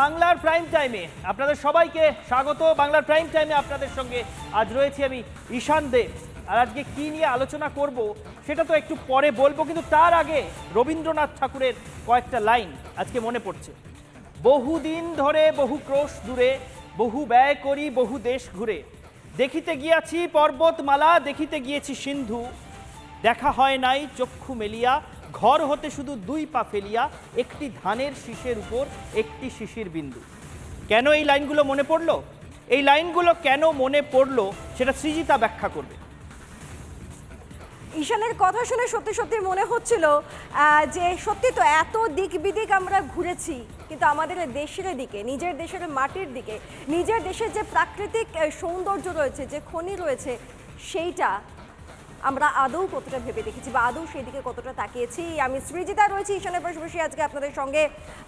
বাংলার প্রাইম টাইমে আপনাদের সবাইকে স্বাগত। বাংলার প্রাইম টাইমে আপনাদের সঙ্গে আজ রয়েছি আমি ঈশান দেব। আর আজকে কি নিয়ে আলোচনা করব সেটা তো একটু পরে বলব, কিন্তু তার আগে রবীন্দ্রনাথ ঠাকুরের কয়েকটা লাইন আজকে মনে পড়ছে। বহুদিন ধরে বহু ক্রোশ দূরে, বহু ব্যয় করি, বহু দেশ ঘুরে। দেখিতে গিয়াছি পর্বতমালা, দেখিতে গিয়েছি সিন্ধু। দেখা হয় নাই চক্ষু মেলিয়া ঘর হতে শুধু দুই পা ফেলিয়া একটি ধানের শীষের উপর একটি শিশির বিন্দু। কেন এই লাইনগুলো মনে পড়ল? এই লাইনগুলো কেন মনে পড়ল সেটা সৃজিতা ব্যাখ্যা করবে। ঈশানের কথা শুনে সত্যি সত্যি মনে হচ্ছিল যে সত্যি তো এত দিক বিদিক আমরা ঘুরেছি, কিন্তু আমাদের দেশের দিকে, নিজের দেশের মাটির দিকে, নিজের দেশের যে প্রাকৃতিক সৌন্দর্য রয়েছে, যে খনি রয়েছে, সেইটা আমরা আদৌ কতটা ভেবে দেখেছি বা আদৌ সেই দিকে কতটা তাকিয়েছি? আমি সৃজিতা রয়েছি ঈশানের পাশাপাশি আজকে আপনাদের সঙ্গে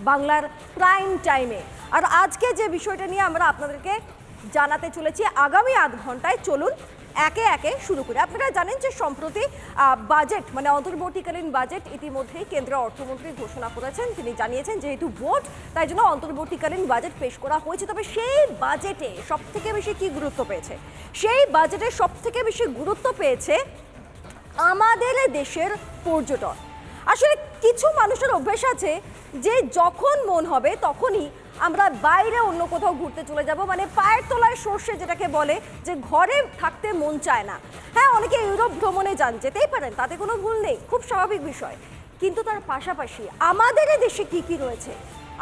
বাংলার প্রাইম টাইমে আর আজকে যে বিষয়টা নিয়ে আমরা আপনাদেরকে জানাতে চলেছি, আগামী আধ ঘন্টায় চলুন একে একে শুরু করি। আপনারা জানেন যে সম্প্রতি বাজেট মানে অন্তর্বর্তীকালীন বাজেট ইতিমধ্যেই কেন্দ্রীয় অর্থমন্ত্রী ঘোষণা করেছেন। তিনি জানিয়েছেন যেহেতু ভোট, তাই জন্য অন্তর্বর্তীকালীন বাজেট পেশ করা হয়েছে। তবে সেই বাজেটে সব থেকে বেশি কি গুরুত্ব পেয়েছে? সেই বাজেটে সব থেকে বেশি গুরুত্ব পেয়েছে আমাদের দেশের পর্যটন। আসলে কিছু মানুষের অভ্যেস আছে যে যখন মন হবে তখনই আমরা বাইরে অন্য কোথাও ঘুরতে চলে যাব মানে পায়ের তলায় সর্ষে যেটাকে বলে যে ঘরে থাকতে মন চায় না। হ্যাঁ অনেকে ইউরোপ ভ্রমণে যান, যেতেই পারেন, তাতে কোনো ভুল নেই, খুব স্বাভাবিক বিষয়। কিন্তু তার পাশাপাশি আমাদের দেশে কি কি রয়েছে?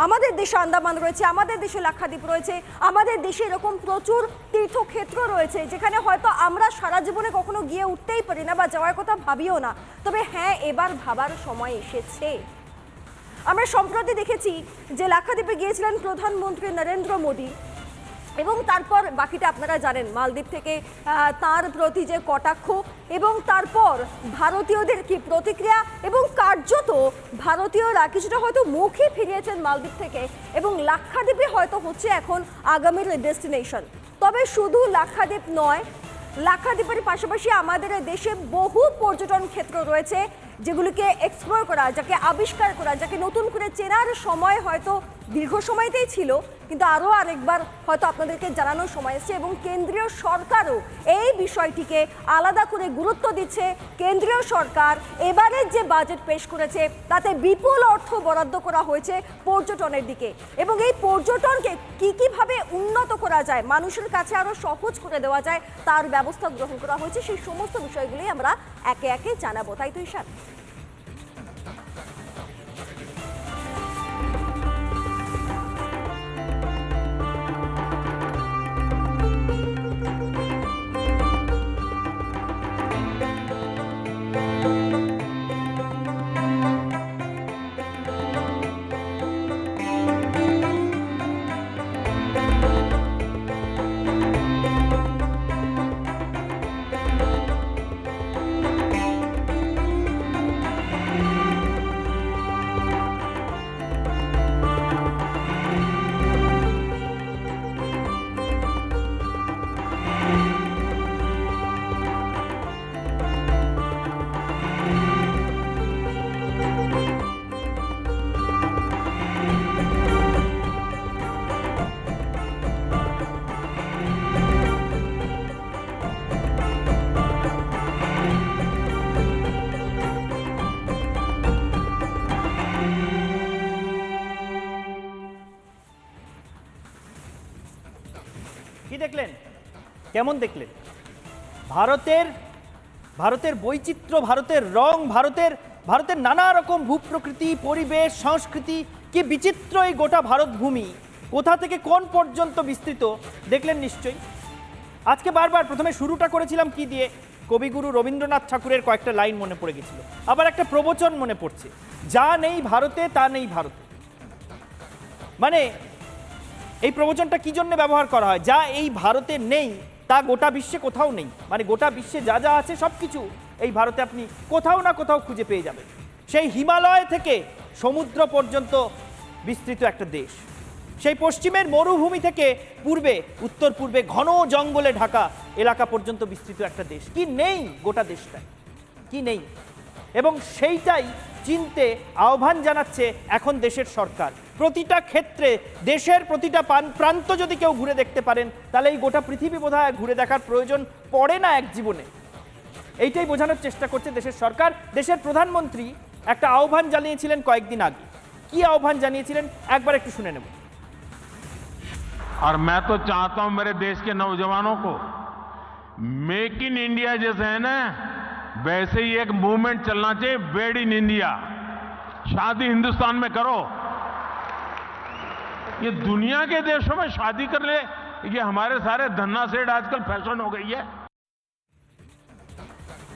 আমাদের দেশে আন্দামান রয়েছে, আমাদের দেশে লাক্ষাদ্বীপ রয়েছে, আমাদের দেশে এরকম প্রচুর তীর্থক্ষেত্র রয়েছে, যেখানে হয়তো আমরা সারা জীবনে কখনো গিয়ে উঠতেই পারি না বা যাওয়ার কথা ভাবিও না। তবে হ্যাঁ এবার ভাবার সময় এসেছে। আমরা সম্প্রতি দেখেছি যে লাক্ষাদ্বীপে গিয়েছিলেন প্রধানমন্ত্রী নরেন্দ্র মোদী। এবং তারপর, বাকিটা আপনারা জানেন, মালদ্বীপ থেকে তার প্রতি যে কটাক্ষ এবং তারপর ভারতীয়দের কি প্রতিক্রিয়া এবং কার্যত ভারতীয়রা কিছুটা হয়তো মুখই ফিরিয়েছেন মালদ্বীপ থেকে এবং লাক্ষাদ্বীপে হয়তো হচ্ছে এখন আগামীর ডেস্টিনেশন। তবে শুধু লাক্ষাদ্বীপ নয় লাক্ষাদ্বীপের পাশাপাশি আমাদের দেশে বহু পর্যটন ক্ষেত্র রয়েছে যেগুলিকে এক্সপ্লোর করা, যাকে আবিষ্কার করা, যাকে নতুন করে চেনার সময় হয়তো দীর্ঘ সময়তেই ছিল, কিন্তু আরও আরেকবার হয়তো আপনাদেরকে জানানোর সময় এসেছে এবং কেন্দ্রীয় সরকারও এই বিষয়টিকে আলাদা করে গুরুত্ব দিচ্ছে। কেন্দ্রীয় সরকার এবারের যে বাজেট পেশ করেছে, তাতে বিপুল অর্থ বরাদ্দ করা হয়েছে পর্যটনের দিকে। এবং এই পর্যটনকে কি কীভাবে উন্নত করা যায়, মানুষের কাছে আরও সহজ করে দেওয়া যায়, তার ব্যবস্থা গ্রহণ করা হয়েছে, সেই সমস্ত বিষয়গুলি আমরা একে একে জানাব। তাই তো ঈশান? কেমন দেখলেন ভারতের ভারতের বৈচিত্র্য, ভারতের রং, ভারতের ভারতের নানা রকম ভূপ্রকৃতি, পরিবেশ, সংস্কৃতি, কি বিচিত্র এই গোটা ভারত ভূমি কোথা থেকে কোন পর্যন্ত বিস্তৃত? দেখলেন নিশ্চয়ই? আজকে বারবার প্রথমে শুরুটা করেছিলাম কি দিয়ে? কবিগুরু রবীন্দ্রনাথ ঠাকুরের কয়েকটা লাইন মনে পড়ে গেছিল। আবার একটা প্রবচন মনে পড়ছে। যা নেই ভারতে, তা নেই ভারতে। মানে এই প্রবচনটা কি জন্য ব্যবহার করা হয়? যা এই ভারতে নেই তা গোটা বিশ্বে কোথাও নেই। মানে গোটা বিশ্বে যা যা আছে সব কিছু এই ভারতে আপনি কোথাও না কোথাও খুঁজে পেয়ে যাবেন। সেই হিমালয় থেকে সমুদ্র পর্যন্ত বিস্তৃত একটা দেশ। সেই পশ্চিমের মরুভূমি থেকে পূর্বে, উত্তর পূর্বে ঘন জঙ্গলে ঢাকা এলাকা পর্যন্ত বিস্তৃত একটা দেশ। কি নেই গোটা দেশটায়? কি নেই? এবং সেইটাই চিনতে আহ্বান জানাচ্ছে এখন দেশের সরকার প্রতিটা ক্ষেত্রে দেশের প্রতিটা পান- প্রান্ত যদি কেউ ঘুরে দেখতে পারেন তাহলে এই গোটা পৃথিবী বোধহয় ঘুরে দেখার প্রয়োজন পড়ে না এক জীবনে এইটাই বোঝানোর চেষ্টা করছে দেশের সরকার দেশের প্রধানমন্ত্রী একটা আহ্বান জানিয়েছিলেন কয়েকদিন আগে কি আহ্বান জানিয়েছিলেন একবার একটু শুনে নেব और मैं तो चाहता हूं मेरे देश के नौजवानों को मेक इन इंडिया जैसे है ना वैसे ही एक मूवमेंट चलना चाहिए वेड इन इंडिया शादी हिंदुस्तान में करो ये दुनिया के देशों में शादी कर ले ये हमारे सारे धन्ना सेठ आजकल फैशन हो गई है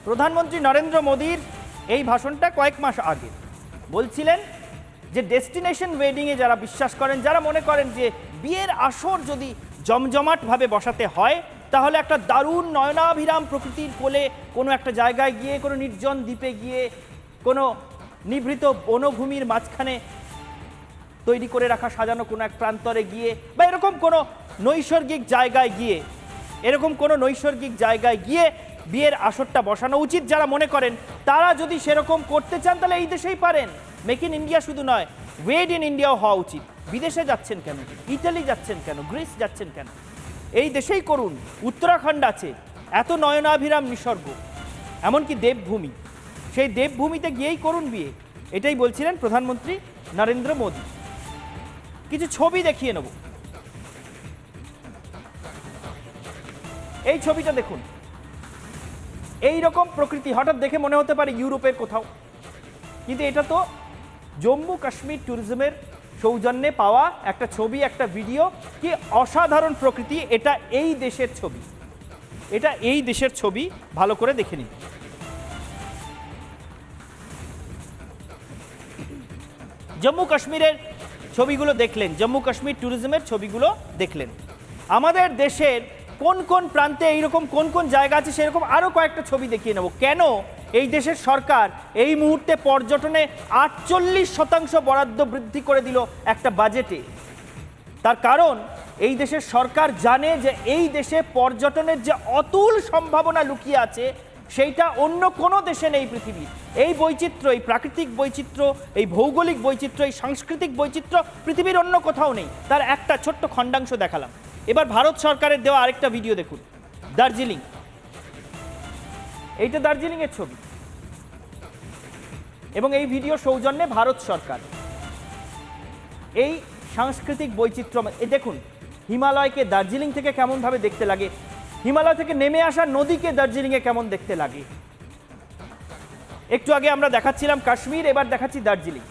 প্রধানমন্ত্রী নরেন্দ্র মোদীর এই ভাষণটা কয়েক মাস আগে বলছিলেন যে ডেস্টিনেশন ওয়েডিংয়ে যারা বিশ্বাস করেন যারা মনে করেন যে বিয়ের আসর যদি জমজমাটভাবে বসাতে হয় তাহলে একটা দারুণ নয়নাভিরাম প্রকৃতির কোলে কোনো একটা জায়গায় গিয়ে, কোনো নির্জন দ্বীপে গিয়ে, কোনো নিভৃত বনভূমির মাঝখানে তৈরি করে রাখা, সাজানো কোনো এক প্রান্তরে গিয়ে বা এরকম কোনো নৈসর্গিক জায়গায় গিয়ে, এরকম কোনো নৈসর্গিক জায়গায় গিয়ে বিয়ের আসরটা বসানো উচিত যারা মনে করেন। তারা যদি সেরকম করতে চান, তাহলে এই দেশেই পারেন। মেক ইন ইন্ডিয়া শুধু নয় ওয়েড ইন ইন্ডিয়াও হওয়া উচিত। বিদেশে যাচ্ছেন কেন? ইটালি যাচ্ছেন কেন? গ্রিস যাচ্ছেন কেন? এই দেশেই করুন, উত্তরাখণ্ড আছে, এত নয়নাভিরাম নিসর্গ, এমনকি দেবভূমি। সেই দেবভূমিতে গিয়েই করুন বিয়ে, এটাই বলছিলেন প্রধানমন্ত্রী নরেন্দ্র মোদী। কিছু ছবি দেখিয়ে নেব। এই ছবিটা দেখুন। এই রকম প্রকৃতি, হঠাৎ দেখে মনে হতে পারে ইউরোপের কোথাও। কিন্তু এটা তো জম্মু কাশ্মীর ট্যুরিজমের সৌজন্যে পাওয়া একটা ছবি, একটা ভিডিও। কি অসাধারণ প্রকৃতি, এটা এই দেশের ছবি। এটা এই দেশের ছবি, ভালো করে দেখে নিন। জম্মু কাশ্মীরের ছবিগুলো দেখলেন, জম্মু কাশ্মীর ট্যুরিজমের ছবিগুলো দেখলেন। আমাদের দেশের কোন কোন প্রান্তে এইরকম কোন কোন জায়গা আছে সেরকম আরও কয়েকটা ছবি দেখিয়ে নেব। কেন এই দেশের সরকার এই মুহূর্তে পর্যটনে আটচল্লিশ শতাংশ বরাদ্দ বৃদ্ধি করে দিল একটা বাজেটে। তার কারণ, এই দেশের সরকার জানে যে এই দেশে পর্যটনের যে অতুল সম্ভাবনা লুকিয়ে আছে, সেইটা অন্য কোনো দেশে নেই পৃথিবীর। এই বৈচিত্র্য, এই প্রাকৃতিক বৈচিত্র্য, এই ভৌগোলিক বৈচিত্র্য, এই সাংস্কৃতিক বৈচিত্র্য পৃথিবীর অন্য কোথাও নেই। তার একটা ছোট্ট খণ্ডাংশ দেখালাম। এবার ভারত সরকারের দেওয়া আরেকটা ভিডিও দেখুন। দার্জিলিং। এইটা দার্জিলিংয়ের ছবি। এবং এই ভিডিও সৌজন্যে ভারত সরকার। এই সাংস্কৃতিক বৈচিত্র্য দেখুন, হিমালয়কে দার্জিলিং থেকে কেমনভাবে দেখতে লাগে, হিমালয় থেকে নেমে আসা নদীকে দার্জিলিংয়ে কেমন দেখতে লাগে। একটু আগে আমরা দেখাচ্ছিলাম কাশ্মীর, এবার দেখাচ্ছি দার্জিলিং।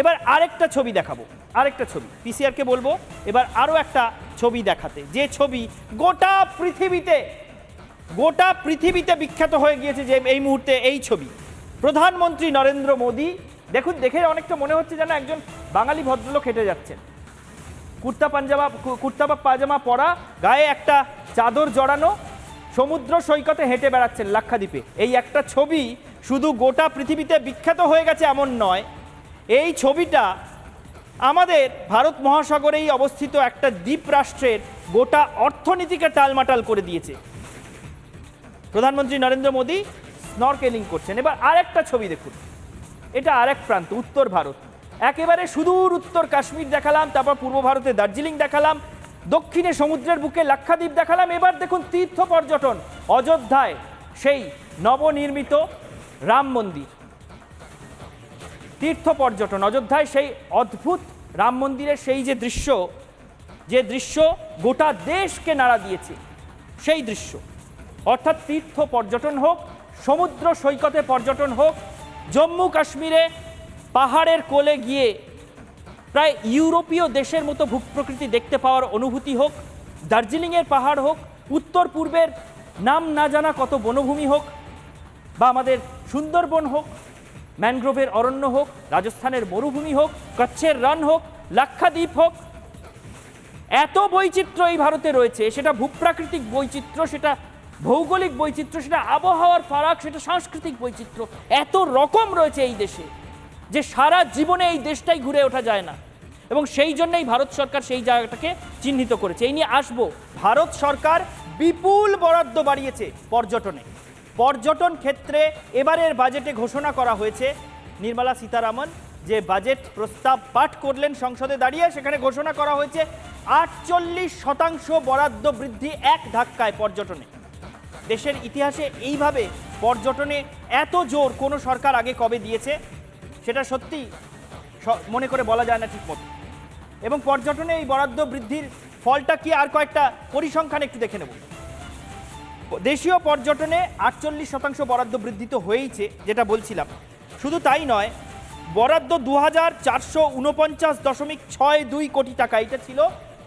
এবার আরেকটা ছবি দেখাবো, আরেকটা ছবি। পিসিআরকে বলব, এবার আরও একটা ছবি দেখাতে। যে ছবি গোটা পৃথিবীতে গোটা পৃথিবীতে বিখ্যাত হয়ে গিয়েছে যে এই মুহূর্তে এই ছবি। প্রধানমন্ত্রী নরেন্দ্র মোদী, দেখুন, দেখে অনেকটা মনে হচ্ছে যেন একজন বাঙালি ভদ্রলোক হেঁটে যাচ্ছেন। কুর্তা পাঞ্জামা কুর্তা বা পাজামা পরা, গায়ে একটা চাদর জড়ানো, সমুদ্র সৈকতে হেঁটে বেড়াচ্ছেন লাক্ষাদ্বীপে। এই একটা ছবি শুধু গোটা পৃথিবীতে বিখ্যাত হয়ে গেছে এমন নয়, এই ছবিটা আমাদের ভারত মহাসাগরেই অবস্থিত একটা দ্বীপ রাষ্ট্রের গোটা অর্থনীতিকে টালমাটাল করে দিয়েছে। প্রধানমন্ত্রী নরেন্দ্র মোদী স্নরকেলিং করছেন। এবার আরেকটা ছবি দেখুন। এটা আরেক প্রান্ত, উত্তর ভারত। একেবারে সুদূর উত্তর কাশ্মীর দেখালাম, তারপর পূর্ব ভারতে দার্জিলিং দেখালাম, দক্ষিণে সমুদ্রের বুকে লাক্ষাদ্বীপ দেখালাম। এবার দেখুন তীর্থ পর্যটন, অযোধ্যায় সেই নবনির্মিত রাম মন্দির। তীর্থ পর্যটন, অযোধ্যায় সেই অদ্ভুত রাম মন্দিরের সেই যে দৃশ্য যে দৃশ্য গোটা দেশকে নাড়া দিয়েছে, সেই দৃশ্য। অর্থাৎ তীর্থ পর্যটন হোক, সমুদ্র সৈকতে পর্যটন হোক, জম্মু কাশ্মীরে পাহাড়ের কোলে গিয়ে প্রায় ইউরোপীয় দেশের মতো ভূপ্রকৃতি দেখতে পাওয়ার অনুভূতি হোক, দার্জিলিংয়ের পাহাড় হোক, উত্তর পূর্বের নাম না জানা কত বনভূমি হোক, বা আমাদের সুন্দরবন হোক, ম্যানগ্রোভের অরণ্য হোক, রাজস্থানের মরুভূমি হোক, কচ্ছের রান হোক, লাক্ষাদ্বীপ হোক, এত বৈচিত্র্য এই ভারতে রয়েছে, সেটা ভূপ্রাকৃতিক বৈচিত্র্য, সেটা ভৌগোলিক বৈচিত্র্য, সেটা আবহাওয়ার ফারাক, সেটা সাংস্কৃতিক বৈচিত্র্য, এত রকম রয়েছে এই দেশে যে সারা জীবনে এই দেশটাই ঘুরে ওঠা যায় না। এবং সেই জন্যই ভারত সরকার সেই জায়গাটাকে চিহ্নিত করেছে। এই নিয়ে আসব। ভারত সরকার বিপুল বরাদ্দ বাড়িয়েছে পর্যটনে। পর্যটন ক্ষেত্রে এবারের বাজেটে ঘোষণা করা হয়েছে। নির্মলা সীতারামন যে বাজেট প্রস্তাব পাঠ করলেন সংসদে দাঁড়িয়ে, সেখানে ঘোষণা করা হয়েছে আটচল্লিশ শতাংশ বরাদ্দ বৃদ্ধি এক ধাক্কায় পর্যটনে। দেশের ইতিহাসে এইভাবে পর্যটনে এত জোর কোনো সরকার আগে কবে দিয়েছে, সেটা সত্যি মনে করে বলা যায় না ঠিক মতো এবং পর্যটনে এই বরাদ্দ বৃদ্ধির ফলটা কি আর কয়েকটা পরিসংখ্যান একটু দেখে নেব। দেশীয় পর্যটনে আটচল্লিশ শতাংশ বরাদ্দ বৃদ্ধি তো হয়েইছে, যেটা বলছিলাম। শুধু তাই নয়, বরাদ্দ দু হাজার চারশো উনপঞ্চাশ দশমিক ছয় দুই কোটি টাকা এটা ছিল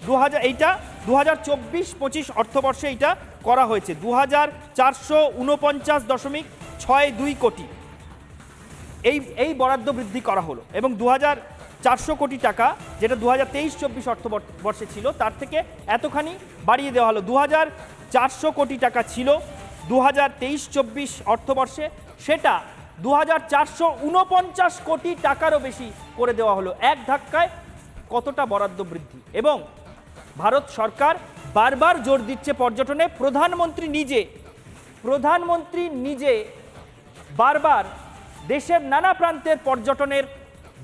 দু হাজার এইটা দু হাজার চব্বিশ পঁচিশ অর্থবর্ষে এটা করা হয়েছে। দু হাজার চারশো উনপঞ্চাশ দশমিক ছয় দুই কোটি। এই এই বরাদ্দ বৃদ্ধি করা হলো এবং দু হাজার চারশো কোটি টাকা যেটা দু হাজার তেইশ চব্বিশ অর্থবর্ষে ছিল, তার থেকে এতখানি বাড়িয়ে দেওয়া হলো। দু হাজার চারশো কোটি টাকা ছিল দু হাজার তেইশ চব্বিশ অর্থবর্ষে। সেটা দু হাজার চারশো উনপঞ্চাশ কোটি টাকারও বেশি করে দেওয়া হলো। এক ধাক্কায় কতটা বরাদ্দ বৃদ্ধি? এবং ভারত সরকার বারবার জোর দিচ্ছে পর্যটনে। প্রধানমন্ত্রী নিজে প্রধানমন্ত্রী নিজে বারবার দেশের নানা প্রান্তের পর্যটনের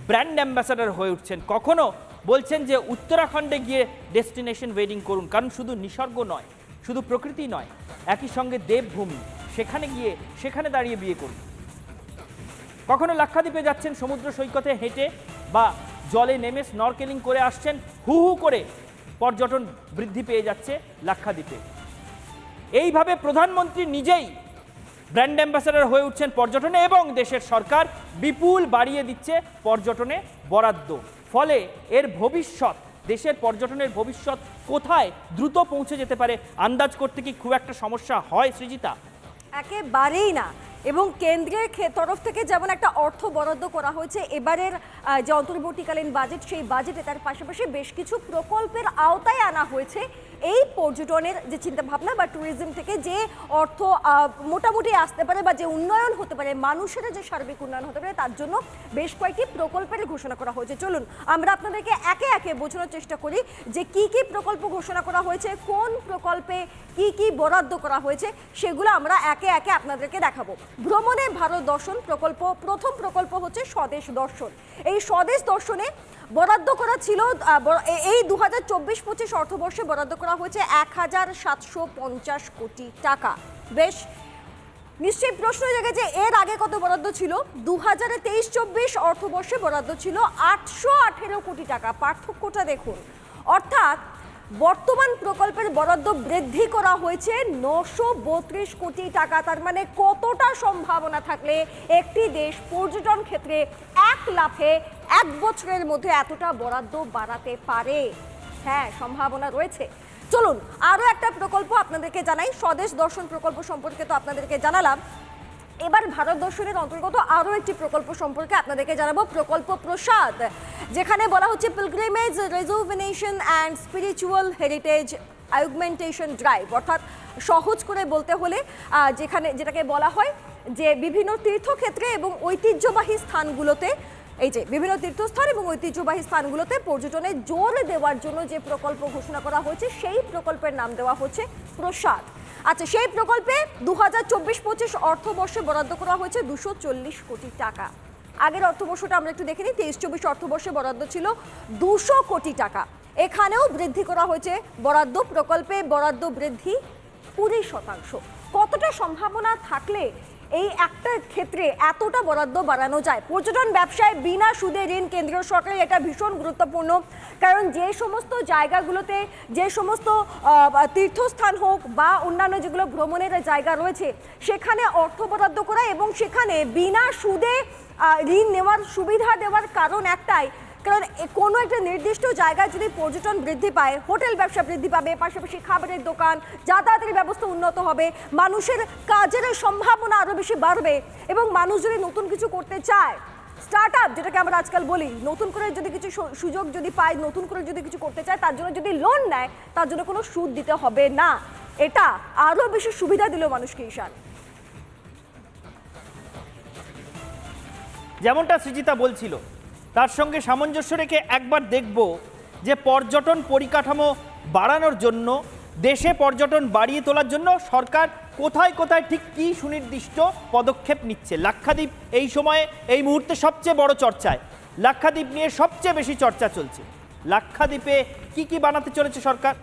ব্র্যান্ড অ্যাম্বাসাডার হয়ে উঠছেন। কখনো বলছেন যে উত্তরাখণ্ডে গিয়ে ডেস্টিনেশন ওয়েডিং করুন, কারণ শুধু নিসর্গ নয়, শুধু প্রকৃতি নয়, একই সঙ্গে দেবভূমি, সেখানে গিয়ে, সেখানে দাঁড়িয়ে বিয়ে করুন। কখনো লাক্ষাদ্বীপে যাচ্ছেন, সমুদ্র সৈকতে হেঁটে বা জলে নেমে স্নরকেলিং করে আসছেন, হু হু করে পর্যটন বৃদ্ধি পেয়ে যাচ্ছে লাক্ষাদ্বীপে। এইভাবে প্রধানমন্ত্রী নিজেই ব্র্যান্ড অ্যাম্বাসাডার হয়ে উঠছেন পর্যটনে এবং দেশের সরকার বিপুল বাড়িয়ে দিচ্ছে পর্যটনে বরাদ্দ। ফলে এর ভবিষ্যৎ, দেশের পর্যটনের ভবিষ্যৎ কোথায় দ্রুত পৌঁছে যেতে পারে, আন্দাজ করতে কি খুব একটা সমস্যা হয় সৃজিতা? একেবারেই না। এবং কেন্দ্রের তরফ থেকে যেমন একটা অর্থ বরাদ্দ করা হয়েছে, এবারের যে অন্তর্বর্তীকালীন বাজেট সেই বাজেটে তার পাশাপাশি বেশ কিছু প্রকল্পের আওতায় আনা হয়েছে। এই পর্যটনের যে চিন্তাভাবনা বা ট্যুরিজম থেকে যে অর্থ মোটামুটি আসতে পারে বা যে উন্নয়ন হতে পারে, মানুষের যে সার্বিক উন্নয়ন হতে পারে, তার জন্য বেশ কয়েকটি প্রকল্পের ঘোষণা করা হয়েছে। চলুন, আমরা আপনাদেরকে একে একে বোঝানোর চেষ্টা করি যে কি কি প্রকল্প ঘোষণা করা হয়েছে, কোন প্রকল্পে কি কি বরাদ্দ করা হয়েছে, সেগুলো আমরা একে একে আপনাদেরকে দেখাবো। ভ্রমণে ভারত দর্শন প্রকল্প, প্রথম প্রকল্প হচ্ছে স্বদেশ দর্শন। এই স্বদেশ দর্শনে বরাদ্দ করা ছিল এই দু হাজার চব্বিশ পঁচিশ অর্থবর্ষে বরাদ্দ করা হয়েছে এক হাজার সাতশো পঞ্চাশ কোটি টাকা। বেশ, নিশ্চয়ই প্রশ্ন জেগে যে এর আগে কত বরাদ্দ ছিল? দু হাজার তেইশ চব্বিশ অর্থবর্ষে বরাদ্দ ছিল আটশো আঠেরো কোটি টাকা। পার্থক্যটা দেখুন। অর্থাৎ, বর্তমান প্রকল্পের বরাদ্দ বৃদ্ধি করা হয়েছে নশো বত্রিশ কোটি টাকা। তার মানে কতটা সম্ভাবনা থাকলে একটি দেশ পর্যটন ক্ষেত্রে লাফে এক বছরের মধ্যে এতটা বরাদ্দ বাড়াতে পারে। হ্যাঁ সম্ভাবনা রয়েছে। চলুন আরও একটা প্রকল্প আপনাদেরকে জানাই। স্বদেশ দর্শন প্রকল্প সম্পর্কে তো আপনাদেরকে জানালাম। এবার ভারত দর্শনের অন্তর্গত আরও একটি প্রকল্প সম্পর্কে আপনাদেরকে জানাব। প্রকল্প প্রসাদ, যেখানে বলা হচ্ছে pilgrimage rejuvenation and spiritual heritage augmentation drive অর্থাৎ সহজ করে বলতে হলে যেখানে, যেটাকে বলা হয় যে বিভিন্ন তীর্থক্ষেত্রে এবং ঐতিহ্যবাহী স্থানগুলোতে এই যে বিভিন্ন তীর্থস্থান এবং ঐতিহ্যবাহী স্থানগুলোতে পর্যটনে জোর দেওয়ার জন্য যে প্রকল্প ঘোষণা করা হয়েছে, সেই প্রকল্পের নাম দেওয়া হচ্ছে প্রসাদ। আচ্ছা সেই প্রকল্পে দু হাজার চব্বিশ পঁচিশ অর্থবর্ষে বরাদ্দ করা হয়েছে দুশো চল্লিশ কোটি টাকা। আগের অর্থবর্ষটা আমরা একটু দেখে নিই, তেইশ চব্বিশ অর্থবর্ষে বরাদ্দ ছিল দুশো কোটি টাকা। এখানেও বৃদ্ধি করা হয়েছে বরাদ্দ প্রকল্পে বরাদ্দ বৃদ্ধি কুড়ি শতাংশ। কতটা সম্ভাবনা থাকলে এই একটা ক্ষেত্রে এতটা বরাদ্দ বাড়ানো যায়। পর্যটন ব্যবসায় বিনা সুদে ঋণ কেন্দ্রীয় সরকারের এটা ভীষণ গুরুত্বপূর্ণ। কারণ যে সমস্ত জায়গাগুলোতে, যে সমস্ত তীর্থস্থান হোক বা অন্যান্য যেগুলো ভ্রমণের জায়গা রয়েছে, সেখানে অর্থ বরাদ্দ করা এবং সেখানে বিনা সুদে ঋণ নেওয়ার সুবিধা দেওয়ার কারণ একটাই কারণ কোনো একটা নির্দিষ্ট জায়গায় যদি পর্যটন বৃদ্ধি পায়, হোটেল ব্যবসা বৃদ্ধি পাবে, পাশাপাশি খাবারের দোকান, যাতায়াতের ব্যবস্থা উন্নত হবে, মানুষের কাজের সম্ভাবনা আরও বেশি বাড়বে এবং মানুষ যদি নতুন কিছু করতে চায় স্টার্ট আপ যেটাকে আমরা আজকাল বলি, নতুন করে যদি কিছু সুযোগ যদি পায়, নতুন করে যদি কিছু করতে চায়, তার জন্য যদি লোন নেয়, তার জন্য কোনো সুদ দিতে হবে না। এটা আরও বেশি সুবিধা দিল মানুষকে, ঈশান। যেমনটা সৃজিতা বলছিল তার সঙ্গে সামঞ্জস্য রেখে একবার দেখব যে পর্যটন পরিকাঠামো বাড়ানোর জন্য, দেশে পর্যটন বাড়িয়ে তোলার জন্য সরকার কোথায় কোথায় ঠিক কী সুনির্দিষ্ট পদক্ষেপ নিচ্ছে। লাক্ষাদ্বীপ এই সময়ে এই মুহূর্তে সবচেয়ে বড় চর্চায়। লাক্ষাদ্বীপ নিয়ে সবচেয়ে বেশি চর্চা চলছে। লাক্ষাদ্বীপে কি কি বানাতে চলেছে সরকার?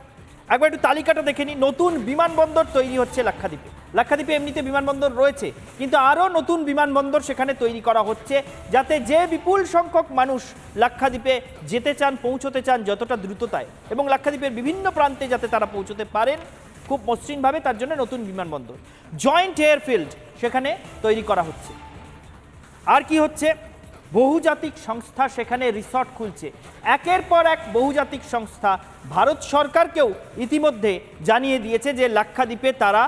একবার একটু তালিকাটা দেখে নিই। নতুন বিমানবন্দর তৈরি হচ্ছে লাক্ষাদ্বীপে। লাক্ষাদ্বীপে এমনিতে বিমানবন্দর রয়েছে, কিন্তু আরও নতুন বিমানবন্দর সেখানে তৈরি করা হচ্ছে যাতে যে বিপুল সংখ্যক মানুষ লাক্ষাদ্বীপে যেতে চান, পৌঁছতে চান যতটা দ্রুততায় এবং লাক্ষাদ্বীপের বিভিন্ন প্রান্তে যাতে তারা পৌঁছতে পারেন খুব মসৃণভাবে, তার জন্য নতুন বিমানবন্দর। জয়েন্ট এয়ারফিল্ড সেখানে তৈরি করা হচ্ছে। আর কি হচ্ছে? বহুজাতিক সংস্থা সেখানে রিসর্ট খুলছে। একের পর এক বহুজাতিক সংস্থা ভারত সরকারকেও ইতিমধ্যে জানিয়ে দিয়েছে যে লাক্ষাদ্বীপে তারা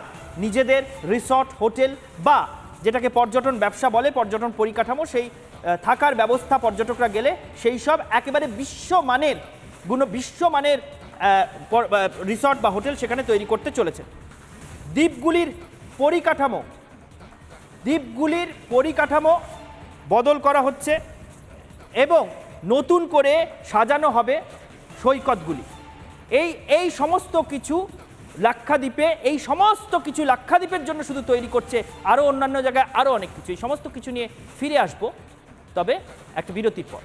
নিজেদের রিসর্ট, হোটেল বা যেটাকে পর্যটন ব্যবসা বলে, পর্যটন পরিকাঠামো, সেই থাকার ব্যবস্থা পর্যটকরা গেলে সেই সব একেবারে বিশ্বমানের, গুণ বিশ্বমানের রিসর্ট বা হোটেল সেখানে তৈরি করতে চলেছে। দ্বীপগুলির পরিকাঠামো দ্বীপগুলির পরিকাঠামো বদল করা হচ্ছে এবং নতুন করে সাজানো হবে সৈকতগুলি। এই এই সমস্ত কিছু লাক্ষাদ্বীপে, এই সমস্ত কিছু লাক্ষাদ্বীপের জন্য শুধু তৈরি করছে আরও অন্যান্য জায়গায় আরও অনেক কিছু। এই সমস্ত কিছু নিয়ে ফিরে আসব, তবে একটা বিরতির পর।